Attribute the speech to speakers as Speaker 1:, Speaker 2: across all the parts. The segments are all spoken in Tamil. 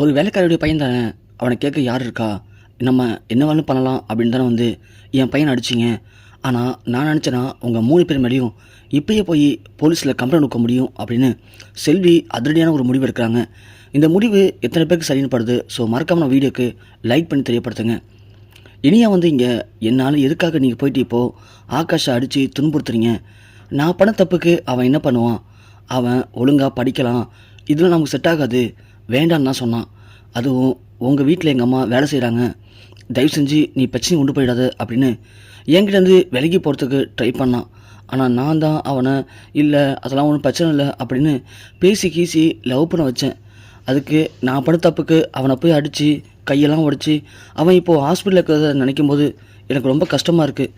Speaker 1: ஒரு வேலைக்காரியுடைய பையன் தானே. அவனை கேட்க யார் இருக்கா? நம்ம என்ன வேணும் பண்ணலாம் அப்படின்னு தானே வந்து என் பையனை அடிச்சிங்க. ஆனால் நான் நினச்சேன்னா உங்கள் மூணு பேர் மேலேயும் இப்பயே போய் போலீஸில் கம்ப்ளைண்ட் கொடுக்க முடியும் அப்படின்னு செல்வி அதிரடியான ஒரு முடிவு எடுக்கிறாங்க. இந்த முடிவு எத்தனை பேருக்கு சரின்னு படுது. ஸோ மறக்காமல் நான் வீடியோக்கு லைக் பண்ணி தெரியப்படுத்துங்க. இனியா வந்து இங்கே என்னால் எதுக்காக நீங்கள் போயிட்டு இப்போது ஆகாஷை அடித்து துன்புறுத்துறீங்க. நான் பண்ண தப்புக்கு அவன் என்ன பண்ணுவான்? அவன் ஒழுங்காக படிக்கலாம். இதெல்லாம் நமக்கு செட் ஆகாது. வேண்டான்னு தான் சொன்னான். அதுவும் உங்கள் வீட்டில் எங்கள் அம்மா வேலை செய்கிறாங்க தயவு செஞ்சு நீ பிரச்சனை கொண்டு போயிடாது அப்படின்னு என்கிட்டேருந்து விலகி போகிறதுக்கு ட்ரை பண்ணான். ஆனால் நான் தான் அவனை இல்லை அதெல்லாம் ஒன்றும் பிரச்சனை இல்லை அப்படின்னு பேசி கீசி லவ் பண்ண வச்சேன். அதுக்கு நான் படுத்த தப்புக்கு அவனை போய் அடித்து கையெல்லாம் உடச்சி அவன் இப்போது ஹாஸ்பிட்டலில் இருக்கிறத நினைக்கும் போது எனக்கு ரொம்ப கஷ்டமாக இருக்குது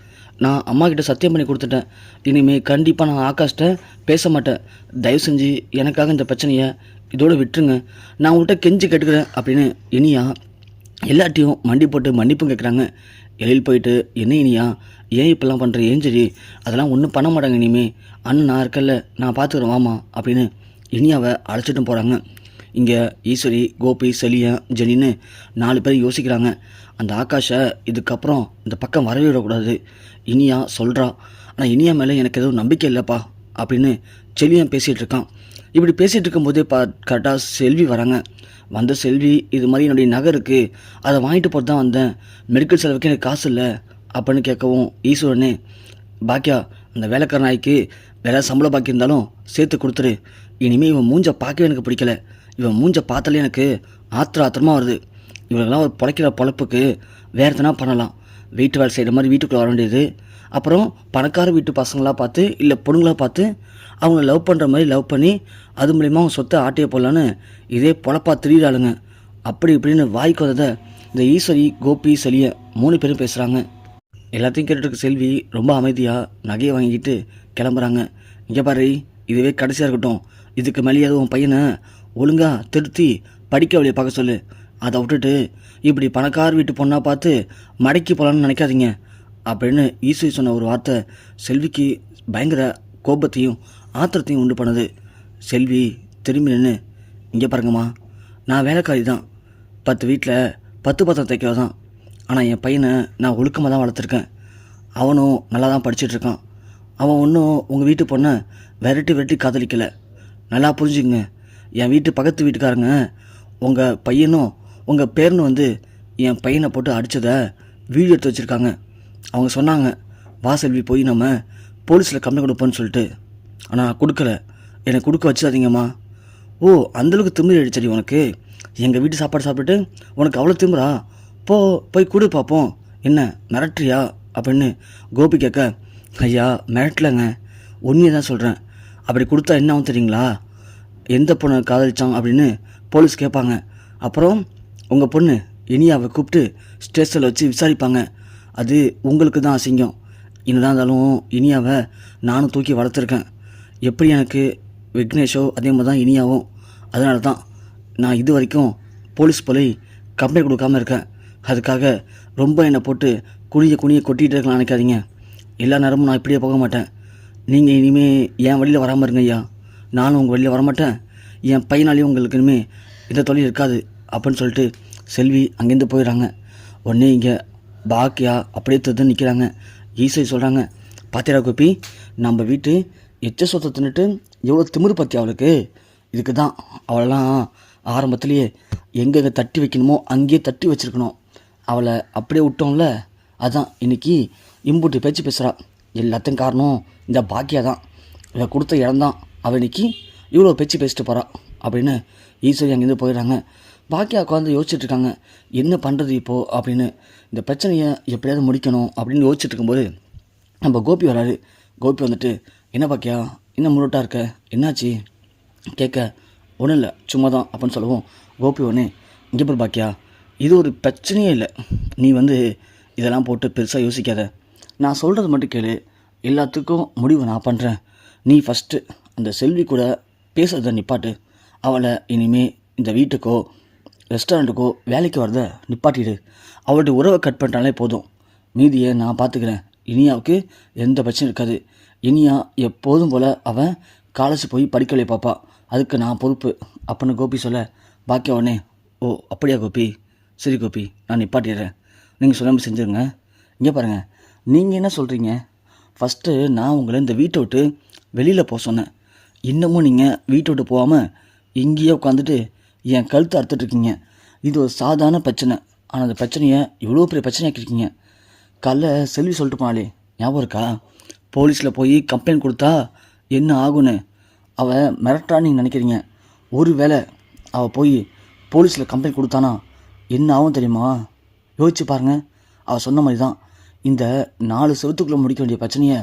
Speaker 1: நான் அம்மா கிட்ட சத்தியம் பண்ணி கொடுத்துட்டேன். இனிமேல் கண்டிப்பாக நான் ஆகாஷ்ட பேச மாட்டேன். தயவு செஞ்சு எனக்காக இந்த பிரச்சனையை இதோடு விட்டுருங்க. நான் உங்கள்கிட்ட கெஞ்சி கேட்டுக்கிறேன் அப்படின்னு இனியா எல்லாட்டையும் மண்டி போட்டு மன்னிப்பும் கேட்குறாங்க எழில் போயிட்டு என்ன இனியா? ஏன் இப்படிலாம் பண்ணுற ஏன் சரி அதெல்லாம் ஒன்றும் பண்ண மாட்டாங்க இனிமே. அண்ணன் நான் இருக்கல நான் பார்த்துக்குறேன் வாமா அப்படின்னு இனியாவை அழைச்சிட்டும் போகிறாங்க இங்கே ஈஸ்வரி கோபி செலியன் ஜெனின்னு நாலு பேர் யோசிக்கிறாங்க. அந்த ஆகாஷை இதுக்கப்புறம் இந்த பக்கம் வரவே விடக்கூடாது இனியா சொல்கிறா ஆனால் இனியா மேலே எனக்கு எதுவும் நம்பிக்கை இல்லைப்பா அப்படின்னு செலியன் பேசிகிட்டு இருக்கான். இப்படி பேசிகிட்டு இருக்கும்போதே பா கரெக்டாக செல்வி வராங்க. வந்த செல்வி இது மாதிரி என்னுடைய நகை இருக்குது அதை வாங்கிட்டு போகிறது தான் வந்தேன். மெடிக்கல் செலவுக்கு எனக்கு காசு இல்லை. அப்படின்னு கேட்கவும் ஈஸ்வரனே பாக்கியா அந்த வேலைக்கார நாய்க்கு வேலை சம்பளம் பாக்கி இருந்தாலும் சேர்த்து கொடுத்துரு. இனிமேல் இவன் மூஞ்ச பார்க்கவே எனக்கு பிடிக்கல. இவன் மூஞ்ச பார்த்தாலே எனக்கு ஆத்திர ஆத்திரமாக வருது. இவங்கெல்லாம் ஒரு பிழைக்கிற பொழப்புக்கு வேறு எதனா பண்ணலாம். வீட்டு வேலை செய்கிற மாதிரி வீட்டுக்குள்ளே வர வேண்டியது அப்புறம் பணக்கார வீட்டு பசங்களாக பார்த்து இல்லை பொண்ணுங்களாக பார்த்து அவங்க லவ் பண்ணுற மாதிரி லவ் பண்ணி அது மூலிமா அவங்க சொத்தை ஆட்டிய போடலான்னு இதே பொழப்பா திரியிறாளுங்க. அப்படி இப்படின்னு வாய்க்கு வந்ததை இந்த ஈஸ்வரி கோபி செலிய மூணு பேரும் பேசுகிறாங்க எல்லாத்தையும் கேட்டுட்டு செல்வி ரொம்ப அமைதியாக நகையை வாங்கிக்கிட்டு கிளம்புறாங்க. இங்கே பாரு இதுவே கடைசியாக இருக்கட்டும். இதுக்கு மேலேயாவது உன் பையனை ஒழுங்காக திருத்தி படிக்க வழியை பார்க்க சொல்லு. அதை விட்டுட்டு இப்படி பணக்கார வீட்டு பொண்ணாக பார்த்து மடக்கி போகலான்னு நினைக்காதீங்க. அப்படின்னு ஈஸ்வரி சொன்ன ஒரு வார்த்தை செல்விக்கு பயங்கர கோபத்தையும் ஆத்திரத்தையும் உண்டு பண்ணுது. செல்வி திரும்பி நின்று இங்கே பாருங்கம்மா நான் வேலைக்காரி தான். பத்து வீட்டில் பத்து பத்திரம் தைக்கிறவ தான் ஆனால் என் பையனை நான் ஒழுக்கமாக தான் வளர்த்துருக்கேன். அவனும் நல்லா தான் படிச்சிட்டு இருக்கான். அவன் ஒன்றும் உங்கள் வீட்டு பொண்ணை விரட்டி விரட்டி காதலிக்கலை. நல்லா புரிஞ்சுங்க என் வீட்டு பக்கத்து வீட்டுக்காரங்க உங்கள் பையனும் உங்கள் பேரனும் வந்து என் பையனை போட்டு அடித்ததை வீடியோ எடுத்து வச்சுருக்காங்க. அவங்க சொன்னாங்க வா செல்வி போய் நம்ம போலீஸில் கம்ப்ளைண்ட் கொடுப்போன்னு சொல்லிட்டு. ஆனால் கொடுக்கல. எனக்கு கொடுக்க வச்சாதீங்கம்மா ஓ அந்தளவுக்கு திமிரி அடிச்சடி உனக்கு? எங்கள் வீட்டு சாப்பாடு சாப்பிட்டுட்டு உனக்கு அவ்வளோ திமிரா? போ போய் கொடு பார்ப்போம் என்ன மிரட்டுறியா? அப்படின்னு கோபி கேட்க ஐயா மிரட்டலைங்க. உண்மையை தான் சொல்கிறேன் அப்படி கொடுத்தா என்ன ஆகும் தெரியுங்களா? எந்த பொண்ணை காதலிச்சான்? அப்படின்னு போலீஸ் கேட்பாங்க. அப்புறம் உங்கள் பொண்ணு இனியாவை கூப்பிட்டு ஸ்டேஷனில் வச்சு விசாரிப்பாங்க. அது உங்களுக்கு தான் அசிங்கம். என்னதான் இருந்தாலும் இனியாவை நானும் தூக்கி வளர்த்துருக்கேன். எப்படி எனக்கு விக்னேஷோ அதே மாதிரி தான் இனியாவும்? அதனால தான் நான் இது வரைக்கும் போலீஸ் போலி கம்ப்ளைண்ட் கொடுக்காம இருக்கேன். அதுக்காக ரொம்ப என்னை போட்டு குனிய குனிய கொட்டிகிட்டு இருக்கலாம் நினைக்காதீங்க. எல்லா நேரமும் நான் இப்படியே போக மாட்டேன். நீங்கள் இனிமேல் என் வழியில் வராமல் இருங்க ஐயா. நானும் உங்கள் வழியில் வரமாட்டேன். என் பையனாலேயும் உங்களுக்கு இனிமேல் எந்த தொழில் இருக்காது. அப்படின்னு சொல்லிட்டு செல்வி அங்கேருந்து போயிடுறாங்க. உடனே இங்கே பாக்கியா அப்படியே தந்து நிற்கிறாங்க ஈசை சொல்கிறாங்க பாத்திரா கோபி நம்ம வீட்டு எச்ச சொத்தை தின்னுட்டு எவ்வளோ திமிரு பற்றி அவளுக்கு? இதுக்கு தான் அவளெல்லாம் ஆரம்பத்துலேயே எங்கெங்கே தட்டி வைக்கணுமோ அங்கேயே தட்டி வச்சிருக்கணும். அவளை அப்படியே விட்டோம்ல அதான் இன்னைக்கு இம்புட்டு பேச்சு பேசுகிறா எல்லாத்தையும் காரணம் இந்த பாக்கியா தான். இவ கொடுத்த இடம் தான். அவள் இன்னைக்கு இவ்வளோ பேச்சு பேசிட்டு போகிறான் அப்படின்னு ஈஸ்வரி அங்கேருந்து போயிடுறாங்க. பாக்கியா உட்காந்து யோசிச்சுட்டு இருக்காங்க என்ன பண்ணுறது இப்போது அப்படின்னு. இந்த பிரச்சனையை எப்படியாவது முடிக்கணும் அப்படின்னு யோசிச்சுட்டு இருக்கும்போது நம்ம கோபி வராரு. கோபி வந்துட்டு என்ன பாக்கியா என்ன முருட்டாக இருக்க? என்னாச்சு? கேட்க ஒன்றும் இல்லை சும்மா தான் அப்படின்னு சொல்லவும் கோபி ஒன்று இங்கே போய் பாக்கியா இது ஒரு பிரச்சனையே இல்லை. நீ வந்து இதெல்லாம் போட்டு பெருசாக யோசிக்காத. நான் சொல்கிறது மட்டும் கேளு. எல்லாத்துக்கும் முடிவு நான் பண்ணுறேன் நீ ஃபஸ்ட்டு அந்த செல்வி கூட பேசுகிறத நிப்பாட்டு. அவளை இனிமேல் இந்த வீட்டுக்கோ ரெஸ்டாரண்ட்டுக்கோ வேலைக்கு வரத நிப்பாட்டிடு. அவளுடைய உறவை கட் பண்ணிட்டாலே போதும். மீதியை நான் பார்த்துக்கிறேன் இனியாவுக்கு எந்த பிரச்சனையும் இருக்காது. இனியா எப்போதும் போல் அவன் காலேஜ் போய் படிக்கலையே பாப்பா. அதுக்கு நான் பொறுப்பு. அப்படின்னு கோபி சொல்ல பாக்கிய உடனே ஓ அப்படியா கோபி? சரி கோபி நான் நிப்பாட்டிடுறேன். நீங்கள் சொல்லாமல் செஞ்சுருங்க. இங்கே பாருங்கள் நீங்கள் என்ன சொல்கிறீங்க ஃபஸ்ட்டு நான் உங்களை இந்த வீட்டை விட்டு வெளியில் போக சொன்னேன். இன்னமும் நீங்கள் வீட்டை விட்டு போகாமல் இங்கேயே உட்காந்துட்டு என் கழுத்தை அறுத்துட்ருக்கீங்க இது ஒரு சாதாரண பிரச்சனை. ஆனால் அந்த பிரச்சனையை இவ்வளோ பெரிய பிரச்சனையாக்கிருக்கீங்க காலைல செல்வி சொல்லிட்டு போனாலே ஞாபகம் இருக்கா? போலீஸில் போய் கம்ப்ளைண்ட் கொடுத்தா என்ன ஆகும்னு? அவள் மிரட்டான்னு நீங்கள் நினைக்கிறீங்க. ஒரு வேளை அவள் போய் போலீஸில் கம்ப்ளைண்ட் கொடுத்தானா என்ன ஆகும் தெரியுமா? யோசிச்சு பாருங்கள் அவள் சொன்ன மாதிரி தான் இந்த நாலு செவத்துக்குள்ளே முடிக்க வேண்டிய பிரச்சனையை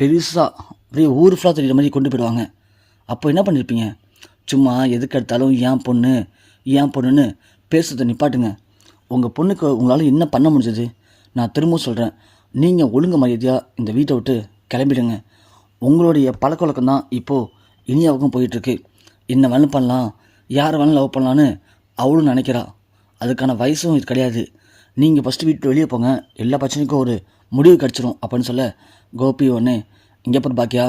Speaker 1: பெருசாக அப்படியே ஊர் ஃபுல்லாக தெரியுற மாதிரி கொண்டு போயிடுவாங்க. அப்போ என்ன பண்ணியிருப்பீங்க சும்மா எதுக்கு எடுத்தாலும் ஏன் பொண்ணு? ஏன் பொண்ணுன்னு பேசுறதை நிப்பாட்டுங்க. உங்கள் பொண்ணுக்கு உங்களால் என்ன பண்ண முடிஞ்சது? நான் திரும்பவும் சொல்கிறேன் நீங்கள் ஒழுங்கு மரியாதையாக இந்த வீட்டை விட்டு கிளம்பிடுங்க. உங்களுடைய பழக்கவழக்கம் தான் இப்போது இனியாவுக்கும் போயிட்டுருக்கு. என்ன வேணும் பண்ணலாம். யாரை வேணும் லவ் பண்ணலான்னு அவளும் நினைக்கிறா. அதுக்கான வயசும் இது கிடையாது. நீங்கள் ஃபஸ்ட்டு வீட்டு வெளியே போங்க. எல்லா பிரச்சனைக்கும் ஒரு முடிவு கிடச்சிரும். அப்படின்னு சொல்ல கோபி ஒன்று இங்கே பாரு பாக்கியா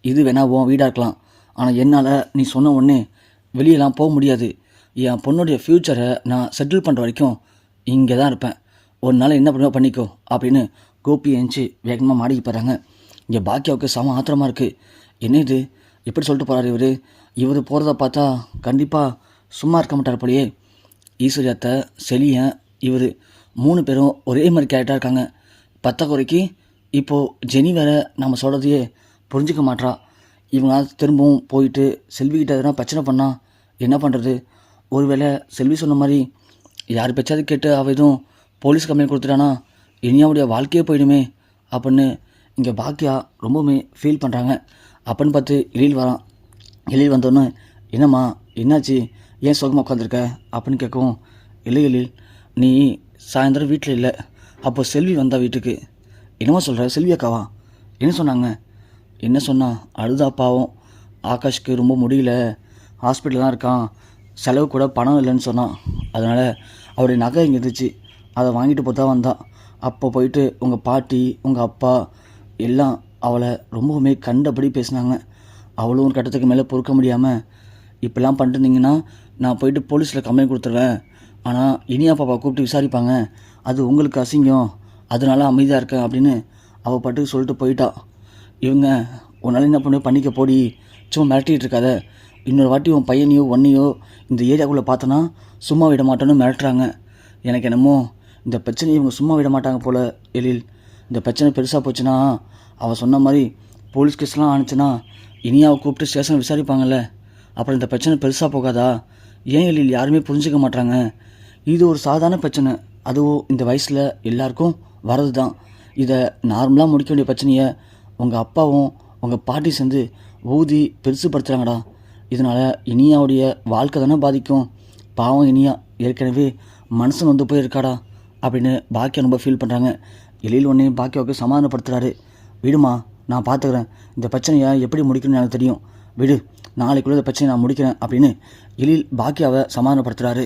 Speaker 1: இது வேணா உன் வீடாக இருக்கலாம். ஆனால் என்னால் நீ சொன்ன உடனே வெளியெல்லாம் போக முடியாது. என் பொண்ணுடைய ஃப்யூச்சரை நான் செட்டில் பண்ணுற வரைக்கும் இங்கே தான் இருப்பேன். ஒரு நாள் என்ன பண்ணுவோ பண்ணிக்கோ அப்படின்னு கோபி எழுந்துச்சி வேகமாக மாடிக்கு போகிறாங்க இங்கே பாக்கியாவுக்கு சம ஆத்திரமாக இருக்குது என்ன இது எப்படி சொல்லிட்டு போகிறாரு இவர்? இவர் போகிறத பார்த்தா கண்டிப்பாக சும்மா இருக்க மாட்டார் போலயே. ஈஸ்வரியத்தை செலியன் இவர் மூணு பேரும் ஒரே மாதிரி கேரக்டாக இருக்காங்க. பத்த குறைக்கு இப்போது ஜெனி வேற நம்ம சொல்கிறதையே புரிஞ்சுக்க மாட்றா. இவங்க திரும்பவும் போயிட்டு செல்விக்கிட்ட எதனா பிரச்சனை பண்ணால் என்ன பண்ணுறது ஒருவேளை செல்வி சொன்ன மாதிரி யார் பேச்சாவது கேட்டு அவள் எதுவும் போலீஸ் கம்ப்ளைண்ட் கொடுத்துட்டானா? இனியாவுடைய வாழ்க்கையே போயிடுமே அப்படின்னு இங்கே பாக்கியா ரொம்பவுமே ஃபீல் பண்ணுறாங்க அப்படின்னு பார்த்து எழில் வரான் எழில் வந்தோன்னு என்னம்மா என்னாச்சு? ஏன் சுகமாக உட்காந்துருக்க அப்படின்னு கேட்கவும் இல்லை எழில் நீ சாயந்தரம் வீட்டில் இல்லை. அப்போ செல்வி வந்தா வீட்டுக்கு. என்னமா சொல்கிற செல்வி அக்காவா? என்ன சொன்னாங்க? என்ன சொன்னா? அழுதா பாவம். ஆகாஷ்க்கு ரொம்ப முடியல. ஹாஸ்பிட்டல் தான் இருக்கான். செலவு கூட பணம் இல்லைன்னு சொன்னான் அதனால் அவருடைய நகை இங்கே இருந்துச்சு. அதை வாங்கிட்டு போய் தான் வந்தான். அப்போ போயிட்டு உங்கள் பாட்டி உங்கள் அப்பா எல்லாம் அவளை ரொம்பவுமே கண்டபடி பேசினாங்க. அவளும் ஒரு கட்டத்துக்கு மேலே பொறுக்க முடியாமல் இப்படிலாம் பண்ணிருந்தீங்கன்னா நான் போயிட்டு போலீஸில் கம்ப்ளைண்ட் கொடுத்துருவேன். ஆனால் இனியா பாப்பா கூப்பிட்டு விசாரிப்பாங்க. அது உங்களுக்கு அசிங்கம். அதனால அமைதியாக இருக்கேன் அப்படின்னு அவள் பாட்டுக்கு சொல்லிட்டு போயிட்டாள் இவங்க உன்னால் என்ன பண்ண? பண்ணிக்க போடி. சும்மா மிரட்டிகிட்டு இருக்காத. இன்னொரு வாட்டி உன் பையனையோ ஒன்னையோ இந்த ஏரியாக்குள்ளே பார்த்தோன்னா சும்மா விட மாட்டேன்னு மிரட்டுறாங்க. எனக்கு என்னமோ இந்த பிரச்சனையை இவங்க சும்மா விட மாட்டாங்க போல் எழில். இந்த பிரச்சனை பெருசாக போச்சுன்னா அவள் சொன்ன மாதிரி போலீஸ் கேஸ்லாம் ஆணுச்சுன்னா இனியாவை கூப்பிட்டு ஸ்டேஷன் விசாரிப்பாங்கல்ல. அப்புறம் இந்த பிரச்சனை பெருசாக போகாதா? ஏன் எழில்? யாருமே புரிஞ்சுக்க மாட்டாங்க இது ஒரு சாதாரண பிரச்சனை. அதுவும் இந்த வயசில் எல்லாருக்கும் வரது தான் இதை நார்மலாக முடிக்க வேண்டிய பிரச்சனையை உங்கள் அப்பாவும் உங்கள் பாட்டி சேர்ந்து ஊதி பெருசுப்படுத்துகிறாங்கடா இதனால் இனியாவுடைய வாழ்க்கை தானே பாதிக்கும். பாவம் இனியா ஏற்கனவே மனசு வந்து போயிருக்காடா அப்படின்னு பாக்கியா ரொம்ப ஃபீல் பண்ணுறாங்க எழில் ஒன்றே பாக்கியாவுக்கு சமாதானப்படுத்துகிறாரு விடுமா நான் பார்த்துக்கிறேன் இந்த பிரச்சனையை எப்படி முடிக்கணும்னு எனக்கு தெரியும். விடு நாளைக்குள்ளே இந்த பிரச்சனையை நான் முடிக்கிறேன் அப்படின்னு எழில் பாக்கியாவை சமாதானப்படுத்துகிறாரு